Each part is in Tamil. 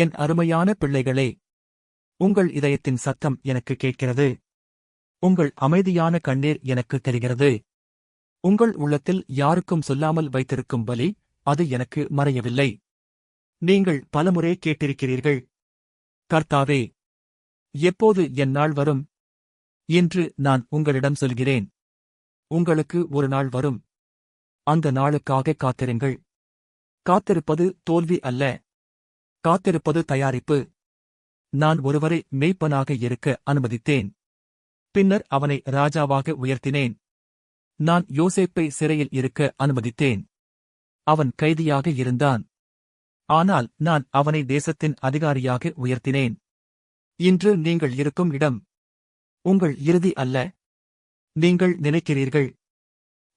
என் அருமையான பிள்ளைகளே உங்கள் இதயத்தின் சத்தம் எனக்கு கேட்கிறது. உங்கள் அமைதியான கண்ணீர் எனக்கு தெரிகிறது. உங்கள் உள்ளத்தில் யாருக்கும் சொல்லாமல் வைத்திருக்கும் பலி அது எனக்கு மறையவில்லை. நீங்கள் பலமுறை கேட்டிருக்கிறீர்கள். கர்த்தாவே எப்போது என் நாள் வரும்? என்று நான் உங்களிடம் சொல்கிறேன். உங்களுக்கு ஒரு நாள் வரும். அந்த நாளுக்காக காத்திருங்கள். காத்திருப்பது தோல்வி அல்ல. காத்திருப்பது தயாரிப்பு. நான் ஒருவரை மெய்ப்பனாக இருக்க அனுமதித்தேன். பின்னர் அவனை ராஜாவாக உயர்த்தினேன். நான் யோசேப்பை சிறையில் இருக்க அனுமதித்தேன். அவன் கைதியாக இருந்தான். ஆனால் நான் அவனை தேசத்தின் அதிகாரியாக உயர்த்தினேன். இன்று நீங்கள் இருக்கும் இடம். உங்கள் இறுதி அல்ல. நீங்கள் நினைக்கிறீர்கள்.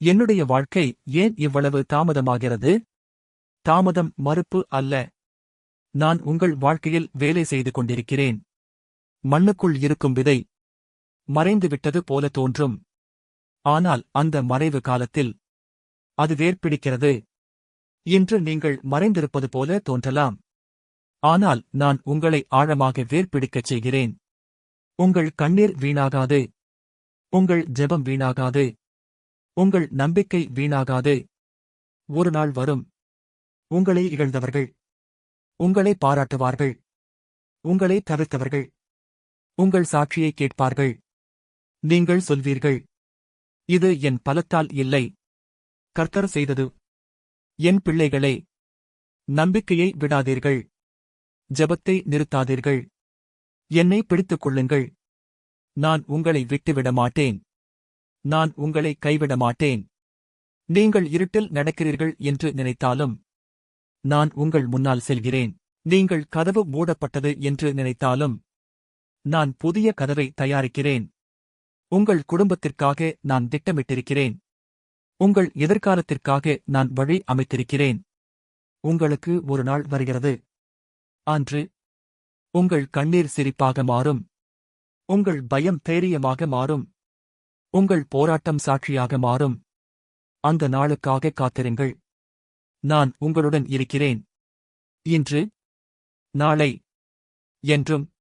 என்னுடைய வாழ்க்கை ஏன் இவ்வளவு தாமதமாகிறது? தாமதம் மறுப்பு அல்ல. நான் உங்கள் வாழ்க்கையில் வேலை செய்து கொண்டிருக்கிறேன். மண்ணுக்குள் இருக்கும் விதை மறைந்துவிட்டது போல தோன்றும். ஆனால் அந்த மறைவு காலத்தில் அது வேர்பிடிக்கிறது. இன்று நீங்கள் மறைந்திருப்பது போல தோன்றலாம். ஆனால் நான் உங்களை ஆழமாக வேர்பிடிக்கச் செய்கிறேன். உங்கள் கண்ணீர் வீணாகாது. உங்கள் ஜெபம் வீணாகாது. உங்கள் நம்பிக்கை வீணாகாது. ஒரு நாள் வரும். உங்களை இகழ்ந்தவர்கள். உங்களை பாராட்டுவார்கள். உங்களை தவிர்த்தவர்கள். உங்கள் சாட்சியை கேட்பார்கள். நீங்கள் சொல்வீர்கள். இது என் பலத்தால் இல்லை. கர்த்தர் செய்தது. என் பிள்ளைகளே நம்பிக்கையை விடாதீர்கள். ஜபத்தை நிறுத்தாதீர்கள். என்னை பிடித்துக் கொள்ளுங்கள். நான் உங்களை விட்டுவிட மாட்டேன். நான் உங்களை கைவிட மாட்டேன். நீங்கள் இருட்டில் நடக்கிறீர்கள் என்று நினைத்தாலும் நான் உங்கள் முன்னால் செல்கிறேன். நீங்கள் கதவு மூடப்பட்டது என்று நினைத்தாலும் நான் புதிய கதவை தயாரிக்கிறேன். உங்கள் குடும்பத்திற்காக நான் திட்டமிட்டிருக்கிறேன். உங்கள் எதிர்காலத்திற்காக நான் வழி அமைத்திருக்கிறேன். உங்களுக்கு ஒரு நாள் வருகிறது. அன்று உங்கள் கண்ணீர் சிரிப்பாக மாறும். உங்கள் பயம் தைரியமாக மாறும். உங்கள் போராட்டம் சாட்சியாக மாறும். அந்த நாளுக்காக காத்திருங்கள். நான் உங்களுடன் இருக்கிறேன். இன்று நாளை என்றும்